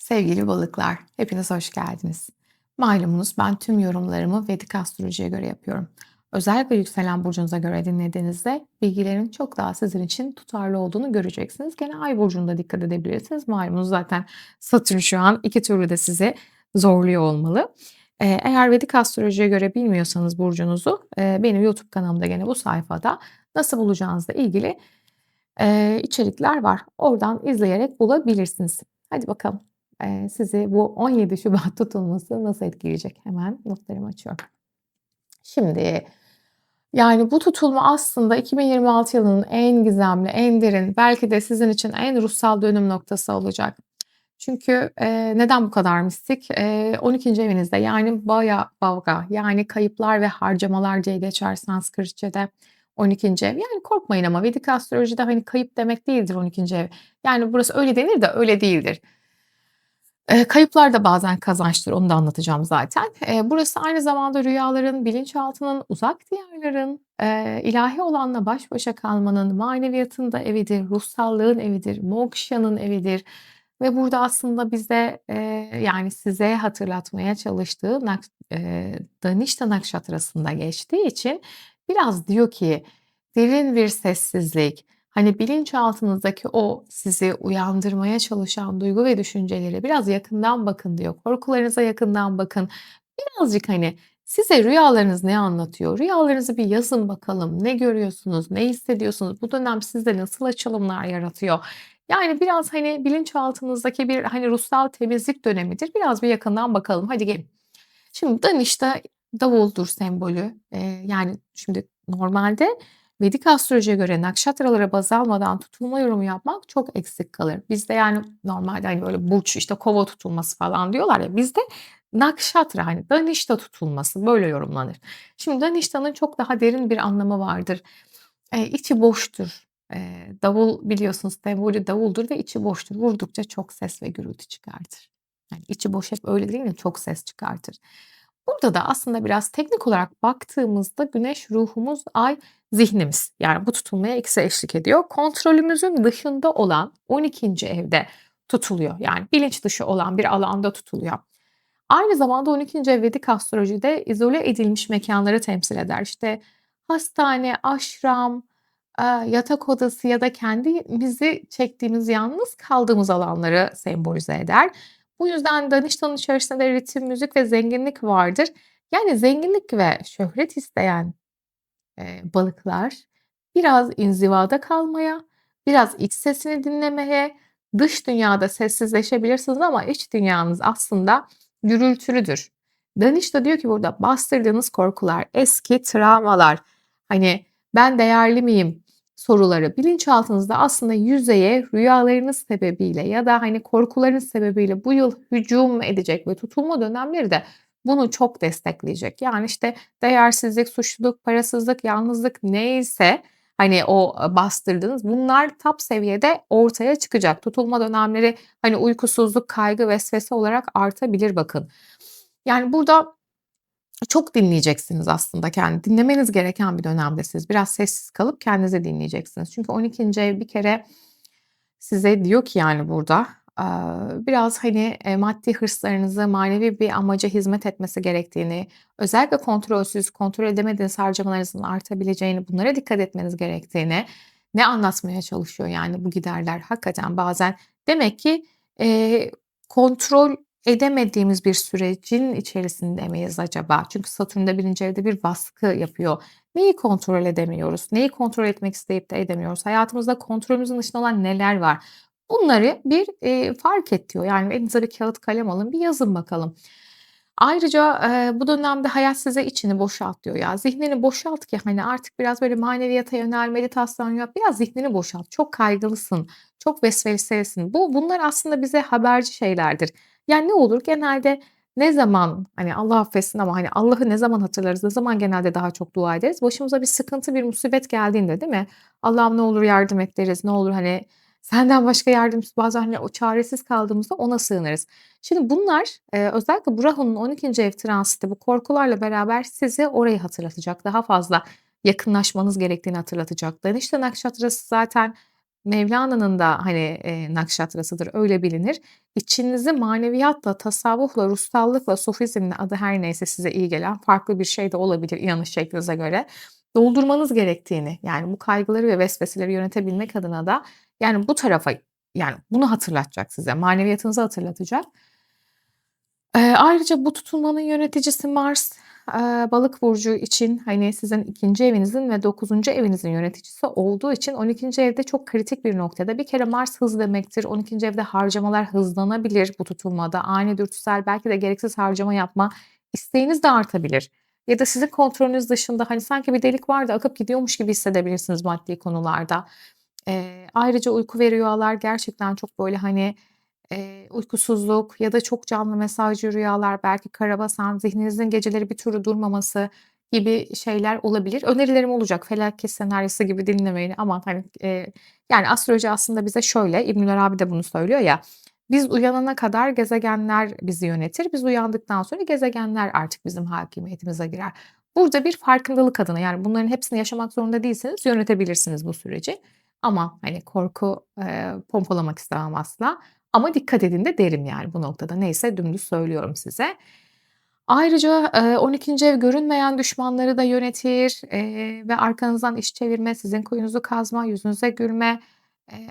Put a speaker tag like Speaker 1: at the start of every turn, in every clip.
Speaker 1: Sevgili balıklar, hepiniz hoş geldiniz. Malumunuz ben tüm yorumlarımı Vedik astrolojiye göre yapıyorum. Özellikle yükselen burcunuza göre dinlediğinizde bilgilerin çok daha sizin için tutarlı olduğunu göreceksiniz. Gene ay burcunda dikkat edebilirsiniz. Malumunuz zaten Satürn şu an iki türlü de sizi zorluyor olmalı. Ee, eğer Vedik astrolojiye göre bilmiyorsanız burcunuzu e, benim YouTube kanalımda gene bu sayfada nasıl bulacağınızla ilgili e, içerikler var. Oradan izleyerek bulabilirsiniz. Hadi bakalım. Sizi bu 17 Şubat tutulması nasıl etkileyecek? Hemen notlarımı açıyorum. Şimdi, yani bu tutulma aslında 2026 yılının en gizemli, en derin, belki de sizin için en ruhsal dönüm noktası olacak. Çünkü, eee, neden bu kadar mistik? Eee, 12. evinizde yani Baya Bavga yani kayıplar ve harcamalar diye geçer Sanskritçe'de 12. ev. Yani korkmayın ama Vedik astrolojide hani kayıp demek değildir 12. ev. Yani burası öyle denir de öyle değildir. Eee, kayıplar da bazen kazançtır, onu da anlatacağım zaten. Eee, burası aynı zamanda rüyaların, bilinçaltının, uzak diyarların, eee, ilahi olanla baş başa kalmanın, maneviyatın da evidir, ruhsallığın evidir, moksha'nın evidir ve burada aslında bize, eee, yani size hatırlatmaya çalıştığı nak eee, Danişta Nakşatrası'nda geçtiği için biraz diyor ki derin bir sessizlik, Hani bilinçaltınızdaki o sizi uyandırmaya çalışan duygu ve düşüncelere biraz yakından bakın diyor. Korkularınıza yakından bakın. Birazcık hani size rüyalarınız ne anlatıyor? Rüyalarınızı bir yazın bakalım. Ne görüyorsunuz? Ne hissediyorsunuz? Bu dönem sizde nasıl açılımlar yaratıyor? Yani biraz hani bilinçaltınızdaki bir hani ruhsal temizlik dönemidir. Biraz bir yakından bakalım. Hadi gelin. Şimdi Daniş'te davuldur sembolü. Ee, yani şimdi normalde Vedik astrolojiye göre nakşatralara baz almadan tutulma yorumu yapmak çok eksik kalır. Bizde yani normalde hani böyle burç işte kova tutulması falan diyorlar ya bizde nakşatra hani danişta tutulması böyle yorumlanır. Şimdi daniştanın çok daha derin bir anlamı vardır. E, içi boştur. E, davul biliyorsunuz sembolü davuldur ve içi boştur. Vurdukça çok ses ve gürültü çıkartır. Yani içi boş hep öyle değil mi? Çok ses çıkartır. Burada da aslında biraz teknik olarak baktığımızda güneş ruhumuz, ay zihnimiz. Yani bu tutulmaya ikisi eşlik ediyor. Kontrolümüzün dışında olan 12. evde tutuluyor. Yani bilinç dışı olan bir alanda tutuluyor. Aynı zamanda 12. ev Vedik astrolojide izole edilmiş mekanları temsil eder. İşte hastane, aşram, yatak odası ya da kendimizi çektiğimiz, yalnız kaldığımız alanları sembolize eder. Bu yüzden Danıştan'ın içerisinde ritim, müzik ve zenginlik vardır. Yani zenginlik ve şöhret isteyen, eee, balıklar biraz inzivada kalmaya, biraz iç sesini dinlemeye, dış dünyada sessizleşebilirsiniz ama iç dünyanız aslında gürültülüdür. Danış diyor ki burada bastırdığınız korkular, eski travmalar, hani ben değerli miyim, soruları bilinçaltınızda aslında yüzeye rüyalarınız sebebiyle ya da hani korkularınız sebebiyle bu yıl hücum edecek ve tutulma dönemleri de bunu çok destekleyecek. Yani işte değersizlik, suçluluk, parasızlık, yalnızlık neyse hani o bastırdığınız bunlar top seviyede ortaya çıkacak. Tutulma dönemleri hani uykusuzluk, kaygı, vesvese olarak artabilir bakın. Yani burada çok dinleyeceksiniz aslında kendi dinlemeniz gereken bir dönemdesiniz. Biraz sessiz kalıp kendinizi dinleyeceksiniz. Çünkü 12. ev bir kere size diyor ki yani burada biraz hani maddi hırslarınızı manevi bir amaca hizmet etmesi gerektiğini, özellikle kontrolsüz, kontrol edemediğiniz harcamalarınızın artabileceğini, bunlara dikkat etmeniz gerektiğini ne anlatmaya çalışıyor yani bu giderler hakikaten bazen demek ki e, kontrol edemediğimiz bir sürecin içerisinde miyiz acaba? Çünkü Satürn'de birinci evde bir baskı yapıyor. Neyi kontrol edemiyoruz? Neyi kontrol etmek isteyip de edemiyoruz? Hayatımızda kontrolümüzün dışında olan neler var? Bunları bir e, fark et diyor. Yani elinize bir kağıt kalem alın, bir yazın bakalım. Ayrıca e, bu dönemde hayat size içini boşalt diyor ya. Zihnini boşalt ki hani artık biraz böyle maneviyata yönel, meditasyon yap. Biraz zihnini boşalt. Çok kaygılısın, çok vesveselisin. Bu bunlar aslında bize haberci şeylerdir. Yani ne olur? Genelde ne zaman, hani Allah affetsin ama hani Allah'ı ne zaman hatırlarız, ne zaman genelde daha çok dua ederiz? Başımıza bir sıkıntı, bir musibet geldiğinde değil mi? Allah'ım ne olur yardım et deriz. Ne olur hani senden başka yardımcı bazen hani o çaresiz kaldığımızda ona sığınırız. Şimdi bunlar e, özellikle bu Rahu'nun 12. ev transiti bu korkularla beraber size orayı hatırlatacak. Daha fazla yakınlaşmanız gerektiğini hatırlatacak. Danışta Nakşatrası zaten Mevlana'nın da, hani, eee, nakşatrasıdır, öyle bilinir. İçinizi maneviyatla, tasavvufla, ruhsallıkla, sufizmle adı her neyse size iyi gelen farklı bir şey de olabilir inanış şeklinize göre, doldurmanız gerektiğini, yani bu kaygıları ve vesveseleri yönetebilmek adına da, yani bu tarafa, yani bunu hatırlatacak size, maneviyatınızı hatırlatacak. Eee, ayrıca bu tutulmanın yöneticisi Mars, eee, Balık burcu için, hani, sizin 2'nci evinizin ve 9'uncu evinizin yöneticisi olduğu için 12'nci evde çok kritik bir noktada. Bir kere Mars hız demektir. 12'nci evde harcamalar hızlanabilir bu tutulmada. Ani, dürtüsel, belki de gereksiz harcama yapma isteğiniz de artabilir ya da sizin kontrolünüz dışında, hani, sanki bir delik var da akıp gidiyormuş gibi hissedebilirsiniz maddi konularda. Eee, ayrıca uyku ve gerçekten çok, böyle, hani, eee, uykusuzluk ya da çok canlı mesajcı rüyalar, belki karabasan, zihninizin geceleri bir türlü durmaması gibi şeyler olabilir. Önerilerim olacak. Felaket senaryosu gibi dinlemeyin. Aman, hani, eee, yani astroloji aslında bize şöyle, İbnül Arabi de bunu söylüyor ya, biz uyanana kadar gezegenler bizi yönetir. Biz uyandıktan sonra gezegenler artık bizim hakimiyetimize girer. Burada bir farkındalık adına, yani bunların hepsini yaşamak zorunda değilsiniz, yönetebilirsiniz bu süreci. Ama, hani, korku, eee, pompalamak istemem asla ama dikkat edin de derim yani bu noktada. Neyse dümdüz söylüyorum size. Ayrıca, eee, 12'nci ev görünmeyen düşmanları da yönetir, ve arkanızdan iş çevirme, sizin kuyunuzu kazma, yüzünüze gülme.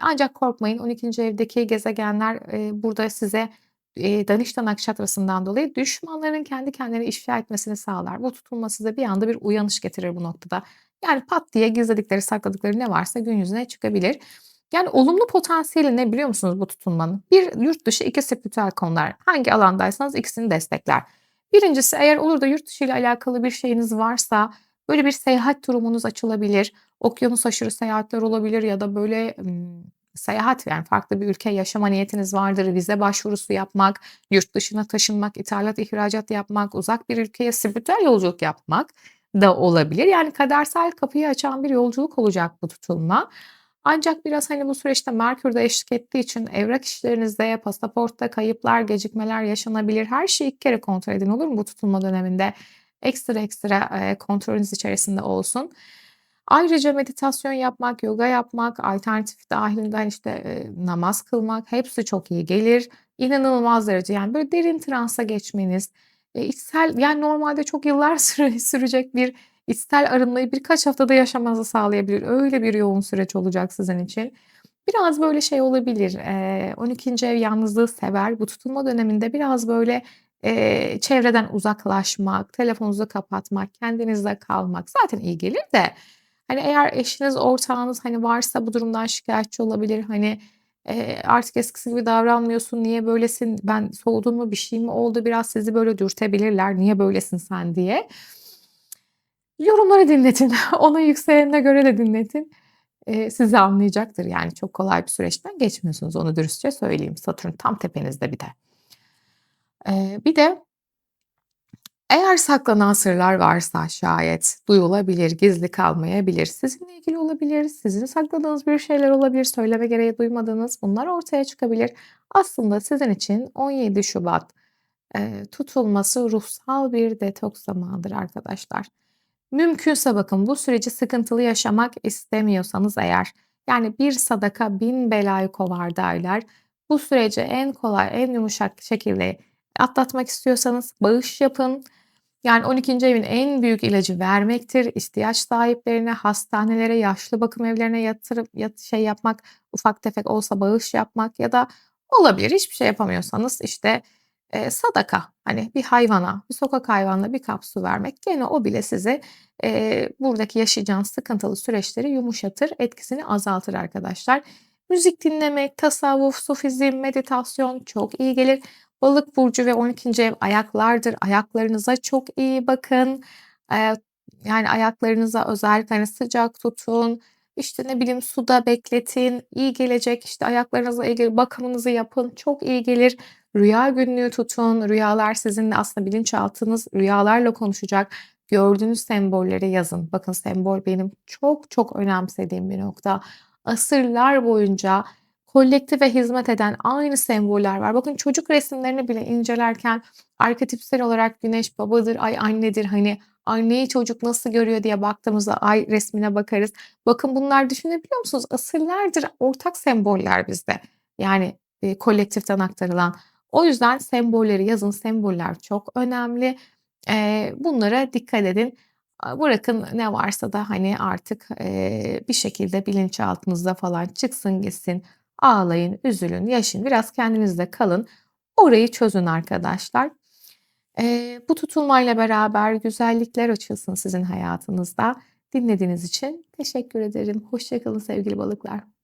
Speaker 1: Ancak korkmayın 12'nci evdeki gezegenler, burada size, eee, Danişta Nakşatrası'ndan dolayı düşmanların kendi kendilerini ifşa etmesini sağlar. Bu tutulma size bir anda bir uyanış getirir bu noktada. Yani pat diye gizledikleri, sakladıkları ne varsa gün yüzüne çıkabilir. Yani olumlu potansiyeli ne biliyor musunuz bu tutulmanın? Bir yurt dışı, 2 spiritüel konular. Hangi alandaysanız ikisini destekler. 1'incisi eğer olur da yurt dışı ile alakalı bir şeyiniz varsa böyle bir seyahat durumunuz açılabilir. Okyanus aşırı seyahatler olabilir ya da böyle, seyahat yani farklı bir ülke yaşama niyetiniz vardır. Vize başvurusu yapmak, yurt dışına taşınmak, ithalat, ihracat yapmak, uzak bir ülkeye spiritüel yolculuk yapmak da olabilir. Yani kadersel kapıyı açan bir yolculuk olacak bu tutulma. Ancak biraz, hani, bu süreçte Merkür de eşlik ettiği için evrak işlerinizde, pasaportta kayıplar, gecikmeler yaşanabilir. Her şeyi 2 kere kontrol edin olur mu bu tutulma döneminde? Ekstra ekstra, eee, kontrolünüz içerisinde olsun. Ayrıca meditasyon yapmak, yoga yapmak, alternatif dâhilinde, hani, işte, eee, namaz kılmak hepsi çok iyi gelir. İnanılmaz derece yani böyle derin transa geçmeniz, eee, içsel yani normalde çok yıllar süre sürecek bir içsel arınmayı birkaç haftada yaşamanızı sağlayabilir. Öyle bir yoğun süreç olacak sizin için. Biraz böyle şey olabilir, eee, 12'nci ev yalnızlığı sever. Bu tutulma döneminde biraz böyle, eee, çevreden uzaklaşmak, telefonunuzu kapatmak, kendinizle kalmak zaten iyi gelir de, hani, eğer eşiniz, ortağınız, hani, varsa bu durumdan şikâyetçi olabilir. Hani, eee, "Artık eskisi gibi davranmıyorsun, niye böylesin, ben soğudun mu, bir şey mi oldu?" Biraz sizi böyle dürtebilirler, "Niye böylesin sen?" diye. Yorumları dinletin. Onun yükselenine göre de dinletin. Eee, sizi anlayacaktır. Yani çok kolay bir süreçten geçmiyorsunuz, onu dürüstçe söyleyeyim. Satürn tam tepenizde bir de. Eee, bir de eğer saklanan sırlar varsa şayet duyulabilir, gizli kalmayabilir. Sizinle ilgili olabilir, sizin sakladığınız bir şeyler olabilir, söyleme gereği duymadığınız, bunlar ortaya çıkabilir. Aslında sizin için 17 Şubat, eee, tutulması ruhsal bir detoks zamanıdır arkadaşlar. Mümkünse bakın bu süreci sıkıntılı yaşamak istemiyorsanız eğer, yani "Bir sadaka bin belayı kovar." derler. Bu süreci en kolay, en yumuşak şekilde atlatmak istiyorsanız bağış yapın. Yani 12'nci evin en büyük ilacı vermektir. İhtiyaç sahiplerine, hastanelere, yaşlı bakım evlerine yatırıp yat şey yapmak, ufak tefek olsa bağış yapmak ya da olabilir hiçbir şey yapamıyorsanız, işte, eee, sadaka, hani, bir hayvana, bir sokak hayvanına bir kap su vermek gene o bile sizi, eee, buradaki yaşayacağınız sıkıntılı süreçleri yumuşatır, etkisini azaltır arkadaşlar. Müzik dinlemek, tasavvuf, sufizm, meditasyon çok iyi gelir. Balık burcu ve 12'nci ev ayaklardır. Ayaklarınıza çok iyi bakın. Eee, yani ayaklarınıza özellikle, hani, sıcak tutun, işte, ne bileyim, suda bekletin, iyi gelecek. İşte, ayaklarınızla ilgili bakımınızı yapın, çok iyi gelir. Rüya günlüğü tutun. Rüyalar sizinle aslında bilinçaltınız rüyalarla konuşacak. Gördüğünüz sembolleri yazın. Bakın sembol benim çok çok önemsediğim bir nokta. Asırlar boyunca kolektife hizmet eden aynı semboller var. Bakın çocuk resimlerini bile incelerken arketipsel olarak güneş babadır, ay annedir, hani, Ay, neyi çocuk nasıl görüyor diye baktığımızda ay resmine bakarız. Bakın bunlar düşünebiliyor musunuz? Asırlardır ortak semboller bizde. Yani, eee, kolektiften aktarılan. O yüzden sembolleri yazın, semboller çok önemli. Eee, bunlara dikkat edin. Bırakın ne varsa da, hani, artık, eee, bir şekilde bilinçaltınızda falan çıksın gitsin. Ağlayın, üzülün, yaşayın, biraz kendinizle kalın. Orayı çözün arkadaşlar. Eee, bu tutulmayla beraber güzellikler açılsın sizin hayatınızda. Dinlediğiniz için teşekkür ederim. Hoşça kalın sevgili balıklar.